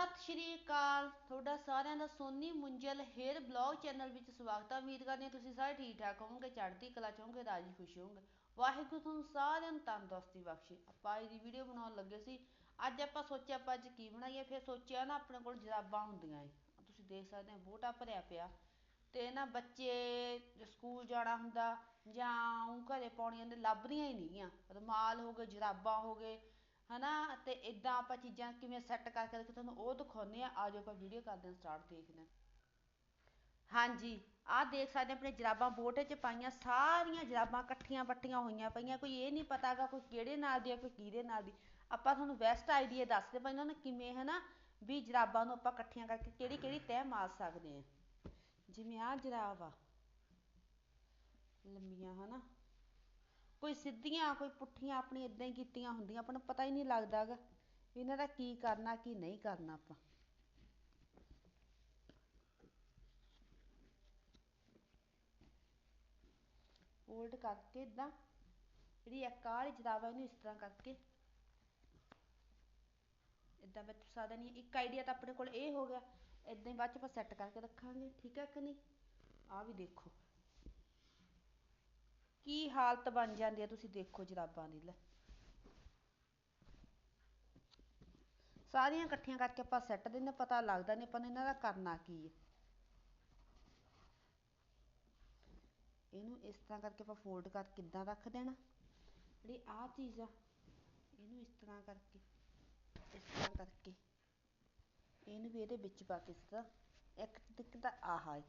ਸਤਿ ਸ਼੍ਰੀ ਅਕਾਲ। ਤੁਹਾਡਾ ਸਾਰਿਆਂ ਦਾ Soni Munjal hair blog channel ਵਿੱਚ ਸਵਾਗਤ ਹੈ ਉਮੀਦ ਕਰਦੀ ਹਾਂ ਤੁਸੀਂ ਸਾਰੇ ਠੀਕ ਠਾਕ ਹੋਵੋਗੇ, ਚੜ੍ਹਦੀ ਕਲਾ ਚ ਹੋਵੋਗੇ, ਰਾਜੀ ਖੁਸ਼ ਹੋਵੋਗੇ। ਵਾਹਿਗੁਰੂ ਤੁਹਾਨੂੰ ਸਾਰਿਆਂ ਨੂੰ ਤੰਦਰੁਸਤੀ ਬਖਸ਼ੇ। ਆਪਾਂ ਅੱਜ ਦੀ ਵੀਡੀਓ ਬਣਾਉਣ ਲੱਗੇ ਸੀ। ਅੱਜ ਆਪਾਂ ਸੋਚਿਆ ਆਪਾਂ ਅੱਜ ਕੀ ਬਣਾਈਏ, ਫਿਰ ਸੋਚਿਆ ਨਾ ਆਪਣੇ ਕੋਲ ਜਰਾਬਾਂ ਹੁੰਦੀਆਂ ਏ। ਤੁਸੀਂ ਦੇਖ ਸਕਦੇ ਹੋ ਬੋਟਾ ਭਰਿਆ ਪਿਆ। ਤੇ ਨਾ ਬੱਚੇ ਸਕੂਲ ਜਾਣਾ ਹੁੰਦਾ ਜਾਂ ਉਹ ਘਰੇ ਪਾਉਣੀਆਂ ਨੇ, ਲੱਭਦੀਆਂ ਹੀ ਨਹੀਂਆਂ ਰੁਮਾਲ ਹੋ ਗਏ, ਜਰਾਬਾਂ ਹੋ ਗਏ ਹਨਾ? ਤੇ ਇਦਾਂ ਆਪਾਂ ਚੀਜ਼ਾਂ ਕਿਵੇਂ ਸੈੱਟ ਕਰਕੇ ਰੱਖ ਤੁਹਾਨੂੰ ਉਹ ਦਿਖਾਉਨੇ ਆ ਆਜੋ ਆਪਾਂ ਵੀਡੀਓ ਕਰਦੇ ਹਾਂ ਸਟਾਰਟ ਦੇਖਦੇ ਹਾਂ। ਹਾਂਜੀ, ਆਹ ਦੇਖ ਸਕਦੇ ਆਪਣੇ ਜਰਾਬਾਂ ਬੋਟੇ 'ਚ ਪਾਈਆਂ, ਸਾਰੀਆਂ ਜਰਾਬਾਂ ਇਕੱਠੀਆਂ ਪੱਟੀਆਂ ਹੋਈਆਂ ਪਈਆਂ। ਕੋਈ ਇਹ ਨਹੀਂ ਪਤਾਗਾ ਕੋਈ ਕਿਹੜੇ ਨਾਲ ਦੀ ਆ, ਕੋਈ ਕਿਹਦੇ ਨਾਲ ਦੀ। ਆਪਾਂ ਤੁਹਾਨੂੰ ਬੈਸਟ ਆਈਡੀਆ ਦੱਸਦੇ ਪਏ ਉਹਨਾਂ ਨੇ ਕਿਵੇਂ, ਹਨਾ? ਵੀ ਜਰਾਬਾਂ ਨੂੰ ਆਪਾਂ ਇਕੱਠੀਆਂ ਕਰਕੇ ਕਿਹੜੀ ਕਿਹੜੀ ਤੈਅ ਮਾਰ ਸਕਦੇ ਆ ਜਿਵੇਂ ਆਹ ਜਰਾਬ ਆ। ਲੰਮੀਆਂ ਹਨਾ? ਕੋਈ ਸਿੱਧੀਆਂ, ਕੋਈ ਪੁੱਠੀਆਂ ਆਪਣੀ ਇਦਾਂ ਹੀ ਕੀਤੀਆਂ ਹੁੰਦੀਆਂ, ਆਪਾਂ ਨੂੰ ਪਤਾ ਹੀ ਨਹੀਂ ਲੱਗਦਾਗਾ ਇਹਨਾਂ ਦਾ ਕੀ ਕਰਨਾ, ਕੀ ਨਹੀਂ ਕਰਨਾ ਆਪਾਂ। ਫੋਲਡ ਕਰਕੇ ਇਦਾਂ ਜਿਹੜੀ ਇੱਕ ਆਹ ਵਾਲੀ ਇਹਨੂੰ ਇਸ ਤਰ੍ਹਾਂ ਕਰਕੇ। ਇਦਾਂ ਵਿੱਚ ਫਸਾ ਦੇਣੀ ਇੱਕ ਆਈਡੀਆ ਤਾਂ ਆਪਣੇ ਕੋਲ ਇਹ ਹੋ ਗਿਆ। ਇਦਾਂ ਹੀ ਬਾਅਦ ਚ ਆਪਾਂ ਸੈੱਟ ਕਰਕੇ ਰੱਖਾਂਗੇ, ਠੀਕ ਹੈ ਕਿ ਨਹੀਂ? ਆਹ ਵੀ ਦੇਖੋ। ਕੀ ਹਾਲਤ ਬਣ ਜਾਂਦੀ ਹੈ ਤੁਸੀਂ ਦੇਖੋ ਜਰਾਬਾਂ ਦੀ, ਲੈ। ਸਾਰੀਆਂ ਇਕੱਠੀਆਂ ਕਰਕੇ ਆਪਾਂ ਸੈੱਟ ਦਿੰਦੇ ਪਤਾ ਲੱਗਦਾ ਨਹੀਂ ਆਪਾਂ ਨੇ ਇਹਨਾਂ ਦਾ ਕਰਨਾ ਕੀ ਹੈ। ਇਹਨੂੰ ਇਸ ਤਰ੍ਹਾਂ ਕਰਕੇ ਆਪਾਂ ਫੋਲਡ ਕਰ ਕਿੱਦਾਂ ਰੱਖ ਦੇਣਾ? ਜਿਹੜੀ ਆਹ ਚੀਜ਼ ਆ, ਇਹਨੂੰ ਇਸ ਤਰ੍ਹਾਂ ਕਰਕੇ, ਇਸ ਤਰ੍ਹਾਂ ਕਰਕੇ। ਇਹਨੂੰ ਵੀ ਇਹਦੇ ਵਿੱਚ ਪਾ ਕੇ ਇਸ ਤਰ੍ਹਾਂ ਇੱਕ ਟਿਕ ਤਾਂ ਆਹਾ ਹੈ।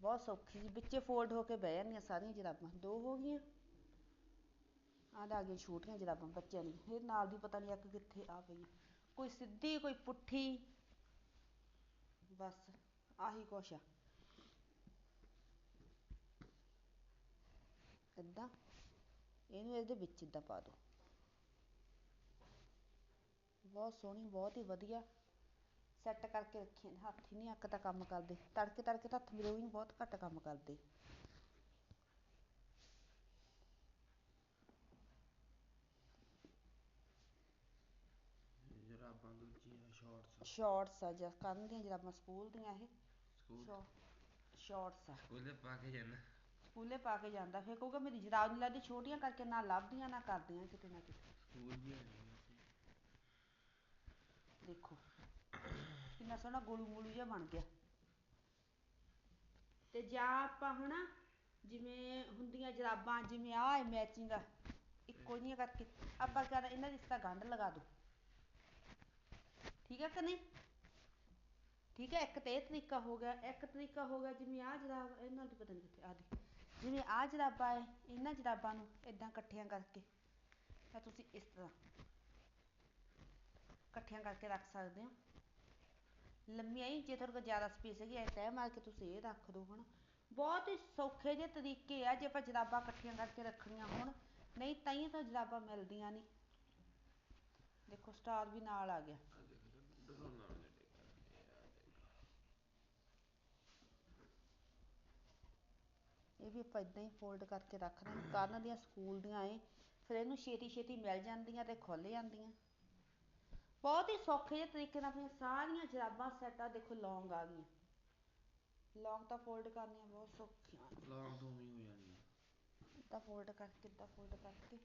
ਬਹੁਤ ਸੌਖੀ ਸੀ ਵਿੱਚੇ ਫੋਲਡ ਹੋ ਕੇ ਬਹਿ ਜਾਂਦੀਆਂ ਸਾਰੀਆਂ ਜਰਾਬਾਂ, ਦੋ ਹੋ ਗਈਆਂ। ਆਹ ਆ ਗਈਆਂ ਛੋਟੀਆਂ ਜਰਾਬਾਂ ਬੱਚਿਆਂ ਦੀ ਇਹ ਨਾਲ ਦੀ ਪਤਾ ਨਹੀਂ ਇੱਕ ਕਿੱਥੇ ਆ ਪਈ ਕੋਈ ਸਿੱਧੀ, ਕੋਈ ਪੁੱਠੀ, ਬਸ ਆਹੀ ਕੁਛ ਆ। ਏਦਾਂ, ਇਹਨੂੰ ਇਹਦੇ ਵਿੱਚ ਇਦਾਂ ਪਾ ਦੋ। ਬਹੁਤ ਸੋਹਣੀ, ਬਹੁਤ ਹੀ ਵਧੀਆ। ਸੈੱਟ ਕਰਕੇ ਰੱਖੇ ਨੇ ਹੱਥ ਹੀ ਨਹੀਂ ਅੱਕ ਤਾਂ ਕੰਮ ਕਰਦੇ। ਤੜਕੇ ਤੜਕੇ ਤਾਂ ਹੱਥ ਮੇਰੇ ਵੀ ਬਹੁਤ ਘੱਟ ਕੰਮ ਕਰਦੇ। ਜਰਾਬਾਂ ਦੂਜੀਆਂ ਸ਼ਾਰਟਸ ਸ਼ਾਰਟਸ ਆ ਜਾਂ ਕੰਨ ਦੀਆਂ ਜਰਾਬਾਂ ਸਕੂਲ ਦੀਆਂ ਇਹ। ਸਕੂਲ? ਸ਼ਾਰਟਸ ਆ। ਸਕੂਲੇ ਪਾ ਕੇ ਜਾਣਾ। ਸਕੂਲੇ ਪਾ ਕੇ ਜਾਂਦਾ ਫਿਰ ਕਹੂਗਾ ਮੇਰੀ ਜਰਾਬ ਨਹੀਂ ਲੱਗਦੀ ਛੋਟੀਆਂ ਕਰਕੇ ਨਾ ਲੱਭਦੀਆਂ ਨਾ ਕਰਦੀਆਂ ਕਿਤੇ ਨਾ ਕਿਤੇ। ਸਕੂਲ ਵੀ ਆਣੀ ਦੇਖੋ। ਕਿੰਨਾ ਸੋਹਣਾ ਗੋਲੂ ਮੋਲੂ ਜਿਹਾ ਬਣ ਗਿਆ। ਤੇ ਜਾਂ ਆਪਾਂ ਹਨਾ ਜਿਵੇਂ ਹੁੰਦੀਆਂ ਜਰਾਬਾਂ, ਜਿਵੇਂ ਆਹ ਹੈ ਮੈਚਿੰਗ ਇੱਕੋ ਜਿਹੀਆਂ ਕਰਕੇ ਆਪਾਂ ਕਰ ਇਹਨਾਂ ਦੀ ਇਸ ਗੰਢ ਲਗਾ ਠੀਕ ਹੈ ਕਿ ਨਹੀਂ? ਠੀਕ ਹੈ, ਇੱਕ ਤਾਂ ਇਹ ਤਰੀਕਾ ਹੋ ਗਿਆ, ਇੱਕ ਤਰੀਕਾ ਹੋ ਗਿਆ ਜਿਵੇਂ ਆਹ ਜਰਾਬ, ਇਹਨਾਂ ਦੀ ਪਤਾ ਨਹੀਂ ਕਿੱਥੇ ਆ ਦੀ ਜਿਵੇਂ ਆਹ ਜਰਾਬਾਂ ਹੈ, ਇਹਨਾਂ ਜਰਾਬਾਂ ਨੂੰ ਇਦਾਂ ਇਕੱਠੀਆਂ ਕਰਕੇ ਤਾਂ ਤੁਸੀਂ ਇਸ ਤਰ੍ਹਾਂ ਇਕੱਠੀਆਂ ਕਰਕੇ ਰੱਖ ਸਕਦੇ ਹੋ। ਲੰਮੀਆਂ ਹੀ, ਜੇ ਤੁਹਾਡੇ ਕੋਲ ਜ਼ਿਆਦਾ ਸਪੇਸ ਹੈਗੀ, ਐ ਤੈਅ ਮਾਰ ਕੇ ਤੁਸੀਂ ਇਹ ਰੱਖ ਦਿਓ, ਹਨਾ। ਬਹੁਤ ਹੀ ਸੌਖੇ ਜਿਹੇ ਤਰੀਕੇ ਆ, ਜੇ ਆਪਾਂ ਜਰਾਬਾਂ ਇਕੱਠੀਆਂ ਕਰਕੇ ਰੱਖਣੀਆਂ ਹੋਣ। ਨਹੀਂ ਤਾਂ ਤਾਂ ਜਰਾਬਾਂ ਮਿਲਦੀਆਂ ਨਹੀਂ। ਦੇਖੋ ਸਟਾਰ ਵੀ ਨਾਲ ਆ ਗਿਆ। ਇਹ ਵੀ ਆਪਾਂ ਇਦਾਂ ਹੀ ਫੋਲਡ ਕਰਕੇ ਰੱਖ ਰਹੇ ਕੰਨ ਦੀਆਂ ਸਕੂਲ ਦੀਆਂ ਏ ਫਿਰ ਇਹਨੂੰ ਛੇਤੀ ਛੇਤੀ ਮਿਲ ਜਾਂਦੀਆਂ ਤੇ ਖੁੱਲ ਜਾਂਦੀਆਂ। ਬਹੁਤ ਹੀ ਸੌਖੇ ਜਿਹੇ ਤਰੀਕੇ ਨਾਲ ਆਪਣੀਆਂ ਸਾਰੀਆਂ ਜਰਾਬਾਂ ਸੈੱਟਾਂ ਦੇਖੋ ਲੌਂਗ ਆ ਗਈਆਂ। ਲੌਂਗ ਤਾਂ ਫੋਲਡ ਕਰਨੀਆਂ ਬਹੁਤ ਸੌਖੀਆਂ ਲੌਂਗ ਤੋਂ ਹੋ ਜਾਣੀ ਇਦਾਂ ਫੋਲਡ ਕਰਕੇ ਇਦਾਂ ਫੋਲਡ ਕਰਕੇ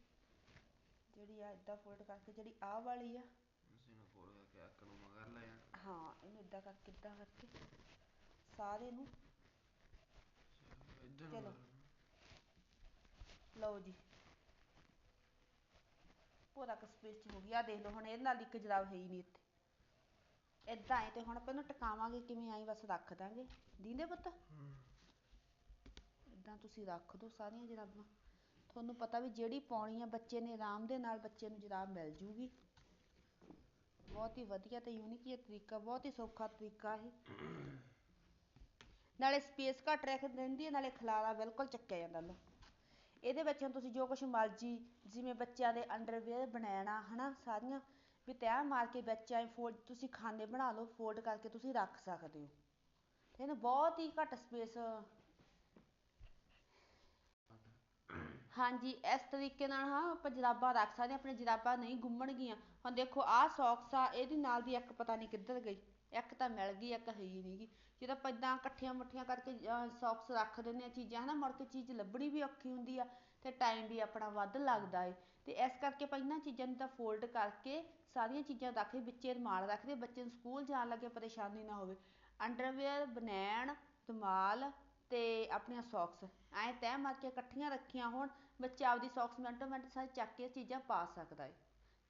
ਜਿਹੜੀ ਆ ਇਦਾਂ ਫੋਲਡ ਕਰਕੇ ਜਿਹੜੀ ਆਹ ਵਾਲੀ ਆ। ਹਾਂ ਇਹਨੂੰ ਇਦਾਂ ਕਰਕੇ ਇਦਾਂ ਕਰਕੇ ਸਾਰੇ ਨੂੰ ਇੱਧਰ ਚਲੋ। ਲਓ ਜੀ। ਪੂਰਾ ਕੁ ਚ ਹੋ ਗਿਆ ਦੇਖ ਲਓ, ਹੁਣ ਇਹਦੇ ਨਾਲ ਇੱਕ ਜਰਾਬ ਹੈ ਹੀ ਨਹੀਂ ਇੱਥੇ। ਏਦਾਂ ਹੈ ਤੇ ਹੁਣ ਆਪਾਂ ਇਹਨੂੰ ਟਿਕਾਵਾਂਗੇ ਕਿਵੇਂ ਆਈ ਬਸ ਰੱਖ ਦਾਂਗੇ। ਦੀਂਦੇ ਪੁੱਤ? ਇਦਾਂ ਤੁਸੀਂ ਰੱਖ ਸਾਰੀਆਂ ਜਰਾਬਾਂ। ਤੁਹਾਨੂੰ ਪਤਾ ਵੀ ਜਿਹੜੀ ਪਾਉਣੀ ਆ ਬੱਚੇ ਨੇ ਆਰਾਮ ਦੇ ਨਾਲ ਬੱਚੇ ਨੂੰ ਜਰਾਬ ਮਿਲ ਜੂਗੀ। ਬਹੁਤ ਹੀ ਵਧੀਆ ਤੇ ਯੂਨੀਕ ਜਿਹਾ ਤਰੀਕਾ, ਬਹੁਤ ਹੀ ਸੌਖਾ ਤਰੀਕਾ ਇਹ। ਨਾਲੇ ਸਪੇਸ ਘੱਟ ਰਹਿੰਦੀ ਹੈ ਨਾਲੇ ਖਲਾਰਾ ਬਿਲਕੁਲ ਚੱਕਿਆ ਜਾਂਦਾ ਇਹਦੇ ਵਿੱਚ ਹੁਣ ਤੁਸੀਂ ਜੋ ਕੁਛ ਮਰਜ਼ੀ ਜਿਵੇਂ ਬੱਚਿਆਂ ਦੇ ਅੰਡਰਵੇਅਰ ਬਣਾਣਾ ਹਨਾ, ਸਾਰੀਆਂ, ਵੀ ਤੈਅ ਮਾਰ ਕੇ ਵਿੱਚ ਐ ਫੋਲਡ ਤੁਸੀਂ ਖਾਨੇ ਬਣਾ ਲਓ ਫੋਲਡ ਕਰਕੇ ਤੁਸੀਂ ਰੱਖ ਸਕਦੇ ਹੋ। ਇਹਨੂੰ ਬਹੁਤ ਹੀ ਘੱਟ ਸਪੇਸ ਹਾਂਜੀ, ਇਸ ਤਰੀਕੇ ਨਾਲ, ਹਾਂ, ਆਪਾਂ ਜਰਾਬਾਂ ਰੱਖ ਸਕਦੇ ਹਾਂ, ਆਪਣੇ ਜਰਾਬਾਂ ਨਹੀਂ ਗੁੰਮਣਗੀਆਂ। ਹੁਣ ਦੇਖੋ, ਆਹ ਸੌਕਸ ਆ, ਇਹਦੀ ਨਾਲ ਦੀ ਇੱਕ ਪਤਾ ਨਹੀਂ ਕਿੱਧਰ ਗਈ। ਇੱਕ ਤਾਂ ਮਿਲ ਗਈ, ਇੱਕ ਹੈ ਹੀ ਨੀ ਗੀ। ਜਦੋਂ ਆਪਾਂ ਏਦਾਂ ਇਕੱਠੀਆਂ ਮੁੱਠੀਆਂ ਕਰਕੇ ਸੌਕਸ ਰੱਖ ਦਿੰਦੇ ਹਾਂ ਚੀਜ਼ਾਂ, ਹਨਾ, ਮੁੜ ਕੇ ਚੀਜ਼ ਲੱਭਣੀ ਵੀ ਔਖੀ ਹੁੰਦੀ ਆ ਤੇ ਟਾਈਮ ਵੀ ਆਪਣਾ ਵੱਧ ਲੱਗਦਾ ਏ। ਤੇ ਇਸ ਕਰਕੇ ਆਪਾਂ ਇਹਨਾਂ ਚੀਜ਼ਾਂ ਨੂੰ ਤਾਂ ਫੋਲਡ ਕਰਕੇ ਸਾਰੀਆਂ ਚੀਜ਼ਾਂ ਰੱਖ ਵਿੱਚੇ ਰੁਮਾਲ ਰੱਖਦੇ ਬੱਚੇ ਨੂੰ ਸਕੂਲ ਜਾਣ ਲੱਗੇ ਪਰੇਸ਼ਾਨੀ ਨਾ ਹੋਵੇ। ਅੰਡਰਵੇਅਰ ਬਨੈਣ ਰੁਮਾਲ ਤੇ ਆਪਣੀਆਂ ਸੋਕਸ ਐਂ ਤੈਅ ਮਾਰ ਕੇ ਇਕੱਠੀਆਂ ਰੱਖੀਆਂ ਹੋਣ, ਬੱਚਾ ਆਪਦੀ ਸੋਕਸ ਮਿੰਟੋ ਮਿੰਟ ਸਾਰੇ ਚੱਕ ਕੇ ਚੀਜ਼ਾਂ ਪਾ ਸਕਦਾ ਏ।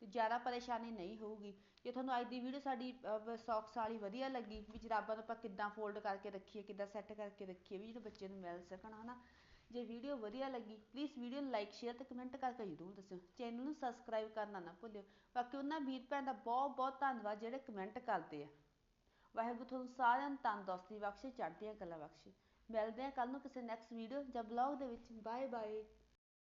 ਜ਼ਿਆਦਾ ਪਰੇਸ਼ਾਨੀ ਨਹੀਂ ਹੋਊਗੀ। ਜੇ ਤੁਹਾਨੂੰ ਅੱਜ ਦੀ ਵੀਡੀਓ ਸਾਡੀ ਸੌਕਸ ਵਾਲੀ ਵਧੀਆ ਲੱਗੀ, ਵੀ ਜਰਾਬਾਂ ਨੂੰ ਆਪਾਂ ਕਿੱਦਾਂ ਫੋਲਡ ਕਰਕੇ ਰੱਖੀਏ, ਕਿੱਦਾਂ ਸੈੱਟ ਕਰਕੇ ਰੱਖੀਏ, ਵੀ ਜਿਹੜੇ ਬੱਚੇ ਨੂੰ ਮਿਲ ਸਕਣ, ਹਨਾ। ਜੇ ਵੀਡੀਓ ਵਧੀਆ ਲੱਗੀ ਪਲੀਜ਼ ਵੀਡੀਓ ਨੂੰ ਲਾਈਕ ਸ਼ੇਅਰ ਤੇ ਕਮੈਂਟ ਕਰਕੇ ਜ਼ਰੂਰ ਦੱਸਿਓ। ਚੈਨਲ ਨੂੰ ਸਬਸਕ੍ਰਾਈਬ ਕਰਨਾ ਨਾ ਭੁੱਲਿਓ। ਬਾਕੀ ਉਹਨਾਂ ਵੀਰ ਭੈਣ ਦਾ ਬਹੁਤ ਬਹੁਤ ਧੰਨਵਾਦ ਜਿਹੜੇ ਕਮੈਂਟ ਕਰਦੇ ਆ। ਵਾਹਿਗੁਰੂ ਤੁਹਾਨੂੰ ਸਾਰਿਆਂ ਨੂੰ ਤੰਦਰੁਸਤੀ ਬਖਸ਼ੇ, ਚੜ੍ਹਦੀਆਂ ਕਲਾ ਬਖਸ਼ੇ। ਮਿਲਦੇ ਆ ਕੱਲ ਨੂੰ ਕਿਸੇ ਨੈਕਸਟ ਵੀਡੀਓ ਜਾਂ ਬਲੌਗ ਦੇ ਵਿੱਚ। Bye bye